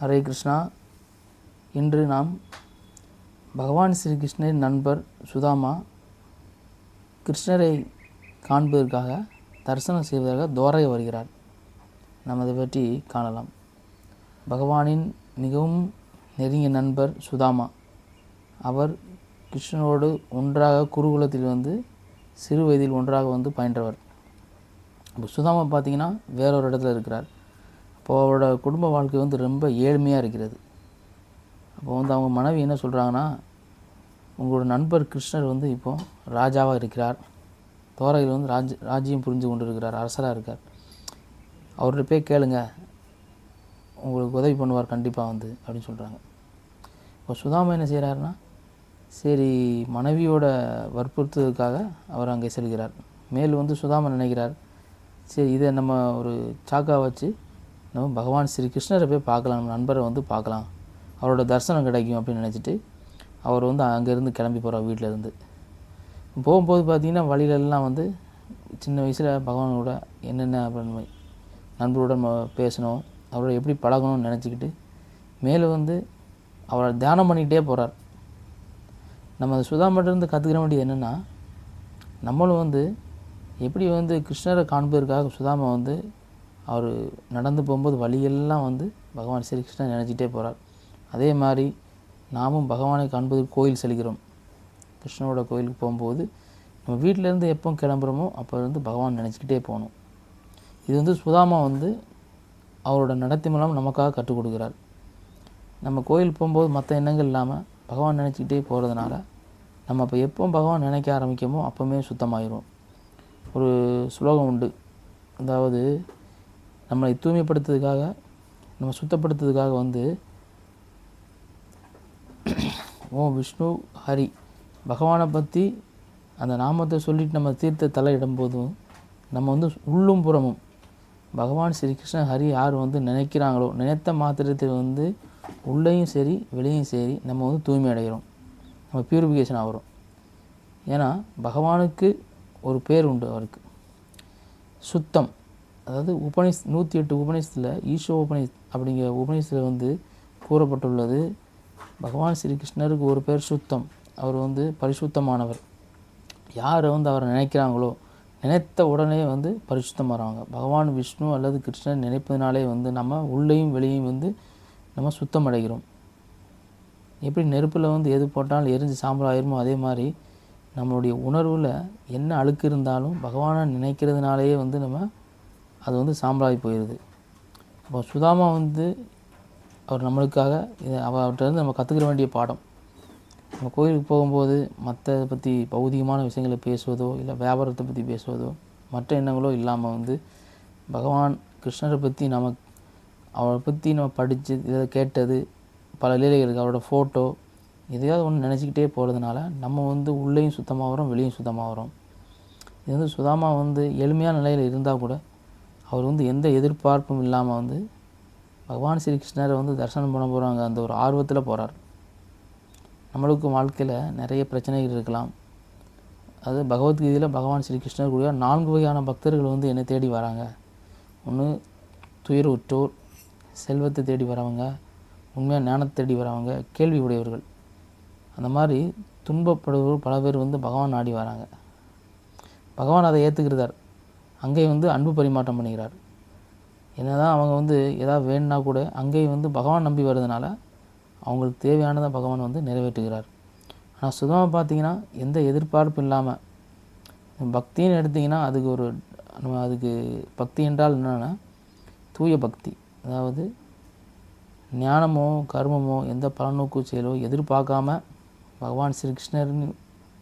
ஹரே கிருஷ்ணா. இன்று நாம் பகவான் ஸ்ரீகிருஷ்ணரின் நண்பர் சுதாமா கிருஷ்ணரை காண்பதற்காக தரிசனம் செய்வதற்காக தோரை வருகிறார். நாம் அதை பற்றி காணலாம். பகவானின் மிகவும் நெருங்கிய நண்பர் சுதாமா. அவர் கிருஷ்ணனோடு ஒன்றாக குருகுலத்தில் வந்து சிறு வயதில் ஒன்றாக வந்து பயின்றவர். இப்போ சுதாமா பார்த்தீங்கன்னா வேறொரு இடத்துல இருக்கிறார். அப்போது அவரோட குடும்ப வாழ்க்கை வந்து ரொம்ப ஏழ்மையாக இருக்கிறது. அப்போ வந்து அவங்க மனைவி என்ன சொல்கிறாங்கன்னா உங்களோட நண்பர் கிருஷ்ணர் வந்து இப்போது ராஜாவாக இருக்கிறார். தோரையில் வந்து ராஜ் ராஜ்யம் புரிஞ்சு கொண்டு இருக்கிறார் அரசராக இருக்கார். அவர்கிட்ட போய் கேளுங்க. உங்களுக்கு உதவி பண்ணுவார் கண்டிப்பாக வந்து அப்படின்னு சொல்கிறாங்க இப்போ சுதாமா என்ன செய்கிறாருன்னா சரி மனைவியோட வற்புறுத்துவதற்காக அவர் அங்கே செல்கிறார். மேல் வந்து சுதாமா நினைக்கிறார். சரி இதை நம்ம ஒரு சாக்கா வச்சு நம்ம பகவான் ஸ்ரீ கிருஷ்ணரை போய் பார்க்கலாம் நம்ம நண்பரை வந்து பார்க்கலாம். அவரோட தரிசனம் கிடைக்கும் அப்படின்னு நினச்சிட்டு அவர் வந்து அங்கேருந்து கிளம்பி போகிறார் வீட்டிலேருந்து. போகும்போது பார்த்திங்கன்னா வழியிலெல்லாம் வந்து சின்ன வயசில் பகவானோட என்னென்ன அப்படின்னு நண்பரோட நம்ம பேசணும் அவரோட எப்படி பழகணும்னு நினச்சிக்கிட்டு மேலே வந்து அவரை தியானம் பண்ணிக்கிட்டே போகிறார் நம்ம அந்த சுதாமட்டிருந்து கற்றுக்கிற வேண்டியது என்னென்னா நம்மளும் வந்து எப்படி வந்து கிருஷ்ணரை காண்பதற்காக சுதாமா வந்து அவர் நடந்து போகும்போது வழியெல்லாம் வந்து பகவான் ஸ்ரீ கிருஷ்ணன் நினச்சிட்டே போகிறார் அதே மாதிரி நாமும் பகவானை காண்பது கோயில் செல்கிறோம். கிருஷ்ணனோட கோயிலுக்கு போகும்போது நம்ம வீட்டிலேருந்து எப்போ கிளம்புறோமோ அப்போ வந்து பகவான் நினச்சிக்கிட்டே போகணும். இது வந்து சுதாமா வந்து அவரோட நடத்தி மூலம் நமக்காக கற்றுக் கொடுக்குறார். நம்ம கோயில் போகும்போது மற்ற எண்ணங்கள் இல்லாமல் பகவான் நினச்சிக்கிட்டே போகிறதுனால நம்ம அப்போ எப்போ பகவான் நினைக்க ஆரம்பிக்கமோ அப்போவுமே சுத்தமாயிரும். ஒரு ஸ்லோகம் உண்டு. அதாவது நம்மளை தூய்மைப்படுத்துறதுக்காக நம்ம சுத்தப்படுத்துறதுக்காக வந்து ஓ விஷ்ணு ஹரி பகவானை பற்றி அந்த நாமத்தை சொல்லிட்டு நம்ம தீர்த்த தலையிடும் போதும் நம்ம வந்து உள்ளும் புறமும் பகவான் ஸ்ரீகிருஷ்ணன் ஹரி யார் வந்து நினைக்கிறாங்களோ நினைத்த மாத்திரத்தில் வந்து உள்ளேயும் சரி வெளியும் சரி நம்ம வந்து தூய்மை அடைகிறோம். நம்ம பியூரிஃபிகேஷன் ஆகிறோம். ஏன்னா பகவானுக்கு ஒரு பேர் உண்டு அவருக்கு. சுத்தம். அதாவது உபநிஷ் நூற்றி எட்டு உபநிஷத்தில் ஈஷோ உபநிஷ் அப்படிங்கிற உபநிஷத்தில் வந்து கூறப்பட்டுள்ளது. பகவான் ஸ்ரீகிருஷ்ணருக்கு ஒரு பேர் சுத்தம். அவர் வந்து பரிசுத்தமானவர். யார் வந்து அவரை நினைக்கிறாங்களோ நினைத்த உடனே வந்து பரிசுத்தமாகறாங்க பகவான் விஷ்ணு அல்லது கிருஷ்ணன் நினைப்பதனாலே வந்து நம்ம உள்ளேயும் வெளியும் வந்து நம்ம சுத்தம் அடைகிறோம் எப்படி நெருப்பில் வந்து எது போட்டாலும் எரிஞ்சு சாம்பல் ஆயிருமோ அதே மாதிரி நம்மளுடைய உணர்வில் என்ன அழுக்கு இருந்தாலும் பகவானை நினைக்கிறதுனாலேயே வந்து நம்ம அது வந்து சாம்பலாகி போயிடுது. அப்போ சுதாமா வந்து அவர் நம்மளுக்காக இதை அவர்கிட்டருந்து அவர்கிட்ட நம்ம கற்றுக்கிற வேண்டிய பாடம். நம்ம கோயிலுக்கு போகும்போது மற்ற பற்றி பௌதிகமான விஷயங்களை பேசுவதோ இல்லை வியாபாரத்தை பற்றி பேசுவதோ மற்ற எண்ணங்களோ இல்லாமல் வந்து பகவான் கிருஷ்ணரை பற்றி நம்ம அவரை பற்றி நம்ம படித்து இதை கேட்டது பல லீலைகளுக்கு அவரோட ஃபோட்டோ எதையாவது ஒன்று நினச்சிக்கிட்டே போகிறதுனால நம்ம வந்து உள்ளேயும் சுத்தமாக வரோம் வெளியும் சுத்தமாக வரோம் இது வந்து சுதாமா வந்து எளிமையான நிலையில் இருந்தால் கூட அவர் வந்து எந்த எதிர்பார்ப்பும் இல்லாமல் வந்து பகவான் ஸ்ரீ கிருஷ்ணரை வந்து தரிசனம் பண்ண போகிறாங்க அந்த ஒரு ஆர்வத்தில் போகிறார் நம்மளுக்கும் வாழ்க்கையில் நிறைய பிரச்சனைகள் இருக்கலாம். அது பகவத்கீதையில் பகவான் ஸ்ரீ கிருஷ்ணர் கூட நான்கு வகையான பக்தர்கள் வந்து என்னை தேடி வராங்க. ஒன்று துயர் உற்றோர் செல்வத்தை தேடி வரவங்க உண்மையாக ஞானத்தை தேடி வரவங்க கேள்வி உடையவர்கள். அந்த மாதிரி துன்பப்படுவோர் பல பேர் வந்து பகவான் நாடி வராங்க. பகவான் அதை ஏற்றுக்கிறதார் அங்கேயும் வந்து அன்பு பரிமாற்றம் பண்ணுகிறார். என்னதான் அவங்க வந்து எதாவது வேணும்னா கூட அங்கேயும் வந்து பகவான் நம்பி வர்றதுனால அவங்களுக்கு தேவையானதை பகவான் வந்து நிறைவேற்றுகிறார். ஆனால் சுதமாக பார்த்தீங்கன்னா எந்த எதிர்பார்ப்பும் இல்லாமல் பக்தின்னு எடுத்திங்கன்னா அதுக்கு ஒரு நம்ம அதுக்கு பக்தி என்றால் என்னென்னா தூய பக்தி. அதாவது ஞானமோ கர்மமோ எந்த பலநோக்கு செயலோ எதிர்பார்க்காம பகவான் ஸ்ரீகிருஷ்ணரின்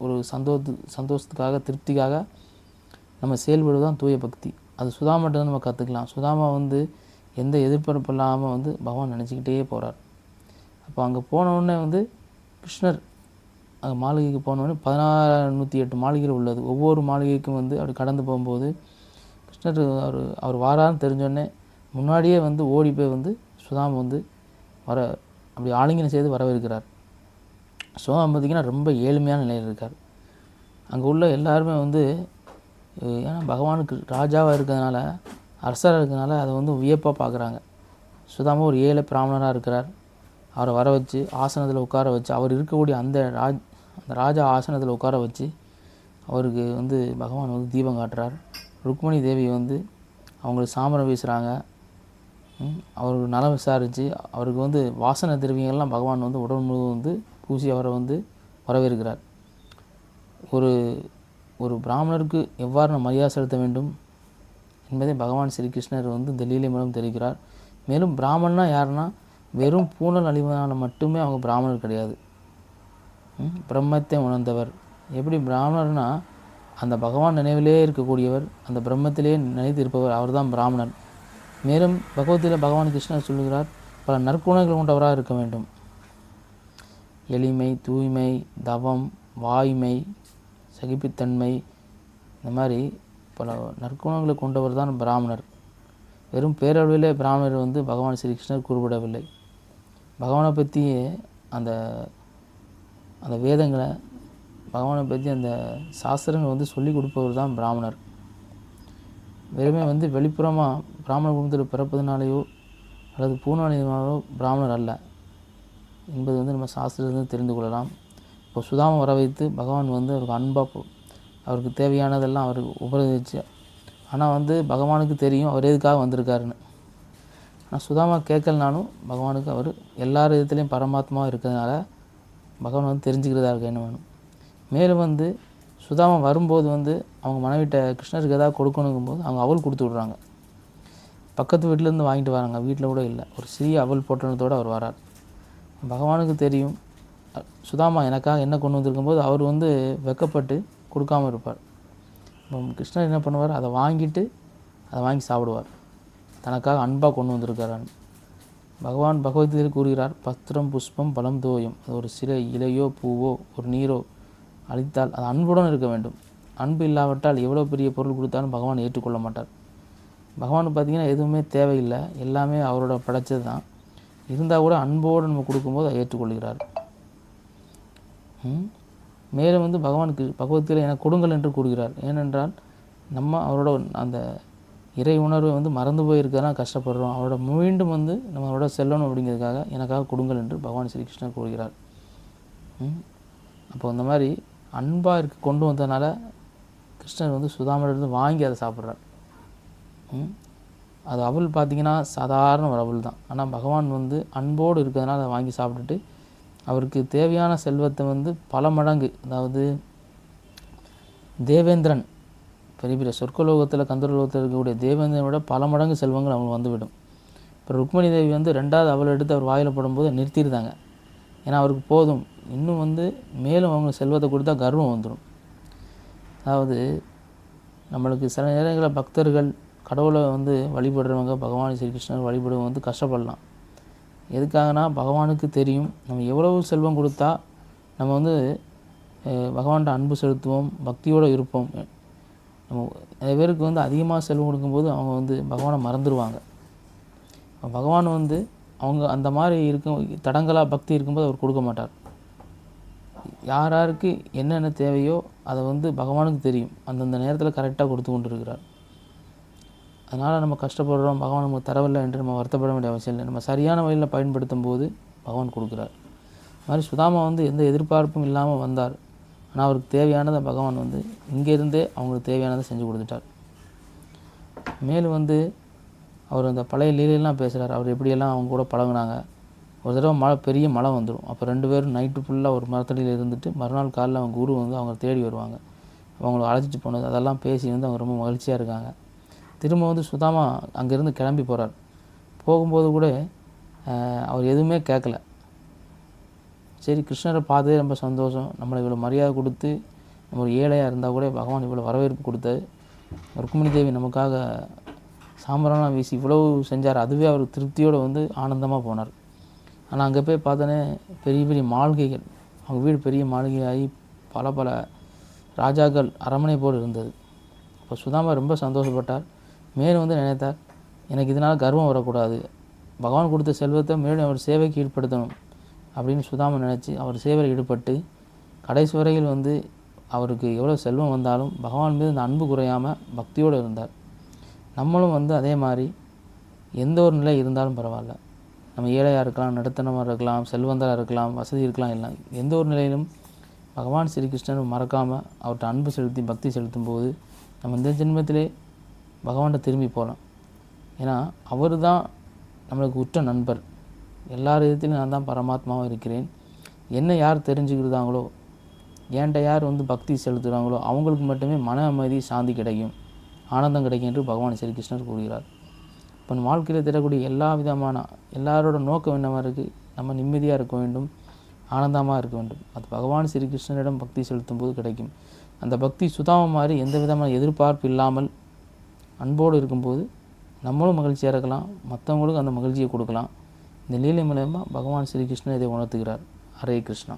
ஒரு சந்தோஷத்து சந்தோஷத்துக்காக திருப்திக்காக நம்ம செயல்படுவது தான் தூய பக்தி. அது சுதாமாட்ட நம்ம கற்றுக்கலாம் சுதாமா வந்து எந்த எதிர்பார்ப்பு இல்லாமல் வந்து பகவான் நினச்சிக்கிட்டே போகிறார் அப்போ அங்கே போனவுடனே வந்து கிருஷ்ணர் அங்கே மாளிகைக்கு போனவுடனே பதினாறு நூற்றி எட்டு மாளிகைகள் உள்ளது. ஒவ்வொரு மாளிகைக்கும் வந்து அப்படி கடந்து போகும்போது கிருஷ்ணர் அவர் அவர் வாரான்னு தெரிஞ்சோடனே முன்னாடியே வந்து ஓடி போய் வந்து சுதாம் வந்து வர அப்படி ஆலிங்கனம் செய்து வரவேற்கிறார். சுதாம் பார்த்திங்கன்னா ரொம்ப ஏழ்மையான நிலையில் இருக்கார். அங்கே உள்ள எல்லாருமே வந்து ஏன்னா பகவானுக்கு ராஜாவாக இருக்கிறதுனால அரசராக இருக்கிறதுனால அதை வந்து வியப்பாக பார்க்குறாங்க சுதாமா ஒரு ஏழை பிராமணராக இருக்கிறார். அவரை வர வச்சு ஆசனத்தில் உட்கார வச்சு அவர் இருக்கக்கூடிய அந்த ராஜ் அந்த ராஜா ஆசனத்தில் உட்கார வச்சு அவருக்கு வந்து பகவான் வந்து தீபம் காட்டுறார். ருக்மணி தேவி வந்து அவங்களுக்கு சாமரம் வீசுகிறாங்க அவருக்கு நலம் விசாரித்து அவருக்கு வந்து வாசனை திரவியங்கள்லாம் பகவான் வந்து உடல் முழுவதும் வந்து பூசி அவரை வந்து வரவேற்கிறார். ஒரு ஒரு பிராமணருக்கு எவ்வாறு நாம் மரியாதை செலுத்த வேண்டும் என்பதை பகவான் ஸ்ரீகிருஷ்ணர் வந்து தெல்லியிலே மூலம் தெரிவிக்கிறார். மேலும் பிராமணனா யாருன்னா வெறும் பூனல் அழிவனால் மட்டுமே அவங்க பிராமணர் கிடையாது. பிரம்மத்தை உணர்ந்தவர். எப்படி பிராமணர்னா அந்த பகவான் நினைவிலே இருக்கக்கூடியவர் அந்த பிரம்மத்திலே நினைத்து இருப்பவர் அவர்தான் பிராமணர். மேலும் பகவத்தில் பகவான் கிருஷ்ணர் சொல்லுகிறார் பல நற்குணங்கள் கொண்டவராக இருக்க வேண்டும். எளிமை தூய்மை தவம் வாய்மை சகிப்புத்தன்மை இந்த மாதிரி பல நற்குணங்களை கொண்டவர் தான் பிராமணர். வெறும் பேரளவிலே பிராமணர் வந்து பகவான் ஸ்ரீகிருஷ்ணர் குறிப்பிடவில்லை. பகவானை பற்றியே அந்த அந்த வேதங்களை பகவானை பற்றி அந்த சாஸ்திரங்கள் வந்து சொல்லி கொடுப்பவர் தான் பிராமணர். வெறுமே வந்து வெளிப்புறமாக பிராமண குடும்பத்தில் பிறப்பதனாலேயோ அல்லது பூனாலினாலோ பிராமணர் அல்ல என்பது வந்து நம்ம சாஸ்திரத்திலிருந்து தெரிந்து கொள்ளலாம். இப்போ சுதாமை வர வைத்து பகவான் வந்து அவருக்கு அன்பாக அவருக்கு தேவையானதெல்லாம் அவருக்கு உபயோகிச்சு ஆனால் வந்து பகவானுக்கு தெரியும் அவர் எதுக்காக வந்திருக்காருன்னு. ஆனால் சுதாமா கேட்கலனாலும் பகவானுக்கு அவர் எல்லா விதத்துலேயும் பரமாத்மாவாக இருக்கிறதுனால பகவான் வந்து தெரிஞ்சுக்கிறதா இருக்க என்ன வேணும் மேலும் வந்து சுதாமா வரும்போது வந்து அவங்க மனைவிட்ட கிருஷ்ணருக்கு ஏதாவது கொடுக்கணுங்கும் போது அவங்க அவள் கொடுத்து விட்றாங்க. பக்கத்து வீட்டிலேருந்து வாங்கிட்டு வராங்க வீட்டில் கூட இல்லை. ஒரு சிறிய அவள் போட்டணத்தோடு அவர் வரார். பகவானுக்கு தெரியும் சுதாமா எனக்காக என்ன கொண்டு வந்திருக்கும்போது அவர் வந்து வெக்கப்பட்டு கொடுக்காம இருப்பார். இப்போ கிருஷ்ணர் என்ன பண்ணுவார்? அதை வாங்கிட்டு அதை வாங்கி சாப்பிடுவார். தனக்காக அன்பாக கொண்டு வந்திருக்கிறார் பகவான் பகவத்கீதையில் கூறுகிறார் பத்திரம் புஷ்பம் பலம் தோயம். அது ஒரு சில இலையோ பூவோ ஒரு நீரோ அளித்தால் அது அன்புடன் இருக்க வேண்டும். அன்பு இல்லாவிட்டால் எவ்வளோ பெரிய பொருள் கொடுத்தாலும் பகவான் ஏற்றுக்கொள்ள மாட்டார். பகவான் பார்த்தீங்கன்னா எதுவுமே தேவையில்லை. எல்லாமே அவரோட படைச்சது தான். இருந்தால் கூட அன்போடு நம்ம கொடுக்கும்போது அதை ஏற்றுக்கொள்கிறார். மேலும் வந்து பகவானுக்கு பகவத்கீதை எனக்கு கொடுங்கள் என்று கூறுகிறார். ஏனென்றால் நம்ம அவரோட அந்த இறை உணர்வை வந்து மறந்து போயிருக்கதான் கஷ்டப்படுறோம். அவரோட மீண்டும் வந்து நம்ம அவரோட செல்லணும் அப்படிங்கிறதுக்காக எனக்காக கொடுங்கள் என்று பகவான் ஸ்ரீகிருஷ்ணர் கூறுகிறார். ம்? அப்போ இந்த மாதிரி அன்பாக இருக்க கொண்டு வந்ததுனால கிருஷ்ணர் வந்து சுதாமரிலிருந்து வாங்கி அதை சாப்பிட்றார். ம்? அது அவள் பார்த்தீங்கன்னா சாதாரண ஒரு அவள் தான் ஆனால் பகவான் வந்து அன்போடு இருக்கிறதுனால அதை வாங்கி சாப்பிட்டுட்டு அவருக்கு தேவையான செல்வத்தை வந்து பல மடங்கு அதாவது தேவேந்திரன் பெரிய பெரிய சொர்க்கலோகத்தில் கந்தர்லோகத்தில் இருக்கக்கூடிய தேவேந்திரனை விட பல மடங்கு செல்வங்கள் அவங்களுக்கு வந்துவிடும். இப்போ ருக்மணி தேவி வந்து ரெண்டாவது அவள் எடுத்து அவர் வாயில் போடும்போது நிறுத்திடுதாங்க ஏன்னா அவருக்கு போதும். இன்னும் வந்து மேலும் அவங்க செல்வத்தை கொடுத்தா கர்வம் வந்துடும் அதாவது நம்மளுக்கு சில நேரங்களில் பக்தர்கள் கடவுளை வந்து வழிபடுறவங்க பகவான் ஸ்ரீகிருஷ்ணர் வழிபடுவங்க வந்து கஷ்டப்படலாம். எதுக்காகனா பகவானுக்கு தெரியும். நம்ம எவ்வளவு செல்வம் கொடுத்தா நம்ம வந்து பகவான்கிட்ட அன்பு செலுத்துவோம் பக்தியோடு இருப்போம். நம்ம நிறைய பேருக்கு வந்து அதிகமாக செல்வம் கொடுக்கும்போது அவங்க வந்து பகவானை மறந்துடுவாங்க பகவான் வந்து அவங்க அந்த மாதிரி இருக்கும் தடங்களாக பக்தி இருக்கும்போது அவர் கொடுக்க மாட்டார். யார் யாருக்கு என்னென்ன தேவையோ அதை வந்து பகவானுக்கு தெரியும். அந்தந்த நேரத்தில் கரெக்டாக கொடுத்து கொண்டு இருக்கிறார் அதனால் நம்ம கஷ்டப்படுறோம் பகவான் நமக்கு தரவில்லை என்று நம்ம வருத்தப்பட வேண்டிய அவசியம் இல்லை. நம்ம சரியான வழியில் பயன்படுத்தும் போது பகவான் கொடுக்குறார். அது மாதிரி சுதாமா வந்து எந்த எதிர்பார்ப்பும் இல்லாமல் வந்தார். ஆனால் அவருக்கு தேவையானதை பகவான் வந்து இங்கேருந்தே அவங்களுக்கு தேவையானதை செஞ்சு கொடுத்துட்டார். மேலும் வந்து அவர் அந்த பழைய லீலையெல்லாம் பேசுகிறார் அவர் எப்படியெல்லாம் அவங்க கூட பழகினாங்க. ஒரு தடவை மழை பெரிய மழை வந்துடும் அப்போ ரெண்டு பேரும் நைட்டு ஃபுல்லாக ஒரு மரத்தடியில் இருந்துட்டு மறுநாள் காலையில் அவங்க குரு வந்து அவங்க தேடி வருவாங்க. அவங்கள அழைச்சிட்டு போனது அதெல்லாம் பேசி வந்து அவங்க ரொம்ப மகிழ்ச்சியாக இருக்காங்க. திரும்ப வந்து சுதாமா அங்கேருந்து கிளம்பி போகிறார் போகும்போது கூட அவர் எதுவுமே கேட்கல சரி கிருஷ்ணரை பார்த்ததே ரொம்ப சந்தோஷம். நம்மளை இவ்வளோ மரியாதை கொடுத்து நம்ம ஒரு ஏழையாக இருந்தால் கூட பகவான் இவ்வளோ வரவேற்பு கொடுத்தாரு. ருக்மிணி தேவி நமக்காக சாம்பரம்லாம் வீசி இவ்வளவு செஞ்சார். அதுவே அவர் திருப்தியோடு வந்து ஆனந்தமாக போனார். ஆனால் அங்கே போய் பார்த்தோன்னே பெரிய பெரிய மாளிகைகள் அவங்க வீடு பெரிய மாளிகையாகி பல பல ராஜாக்கள் அரண்மனை போல் இருந்தது. அப்போ சுதாமா ரொம்ப சந்தோஷப்பட்டார். மேலும் வந்து நினைத்தார் எனக்கு இதனால் கர்வம் வரக்கூடாது. பகவான் கொடுத்த செல்வத்தை மேலும் அவர் சேவைக்கு ஈடுபடுத்தணும். அப்படின்னு சுதாமன் நினச்சி அவர் சேவையில் ஈடுபட்டு கடைசி வரையில் வந்து அவருக்கு எவ்வளோ செல்வம் வந்தாலும் பகவான் மீது அந்த அன்பு குறையாமல் பக்தியோடு இருந்தார். நம்மளும் வந்து அதே மாதிரி எந்த ஒரு நிலை இருந்தாலும் பரவாயில்ல. நம்ம ஏழையாக இருக்கலாம் நடுத்தனமாக இருக்கலாம் செல்வந்தராக இருக்கலாம் வசதி இருக்கலாம் எல்லாம் எந்த ஒரு நிலையிலும் பகவான் ஸ்ரீகிருஷ்ணன் மறக்காமல் அவர்கிட்ட அன்பு செலுத்தி பக்தி செலுத்தும் போது நம்ம இந்த ஜென்மத்திலே பகவான்கிட்ட திரும்பி போகலாம். ஏன்னா அவர் தான் நம்மளுக்கு உற்ற நண்பர். எல்லா விதத்திலும் நான் தான் பரமாத்மாவும் இருக்கிறேன். என்ன யார் தெரிஞ்சுக்கிறதாங்களோ ஏன்ட்ட யார் வந்து பக்தி செலுத்துகிறாங்களோ அவங்களுக்கு மட்டுமே மன அமைதி சாந்தி கிடைக்கும். ஆனந்தம் கிடைக்கும் என்று பகவான் ஸ்ரீகிருஷ்ணர் கூறுகிறார். இப்போ வாழ்க்கையில் தரக்கூடிய எல்லா விதமான எல்லாரோட நோக்கம் என்னவாக இருக்குது நம்ம நிம்மதியாக இருக்க வேண்டும். ஆனந்தமாக இருக்க வேண்டும். அது பகவான் ஸ்ரீகிருஷ்ணரிடம் பக்தி செலுத்தும் போது கிடைக்கும். அந்த பக்தி சுதாம மாதிரி எந்த விதமான எதிர்பார்ப்பு இல்லாமல் அன்போடு இருக்கும்போது நம்மளும் மகிழ்ச்சியாக இருக்கலாம் மற்றவங்களுக்கும் அந்த மகிழ்ச்சியை கொடுக்கலாம். இந்த லீலை மூலயமா பகவான் ஸ்ரீகிருஷ்ணன் இதை உணர்த்துகிறார். ஹரே கிருஷ்ணா.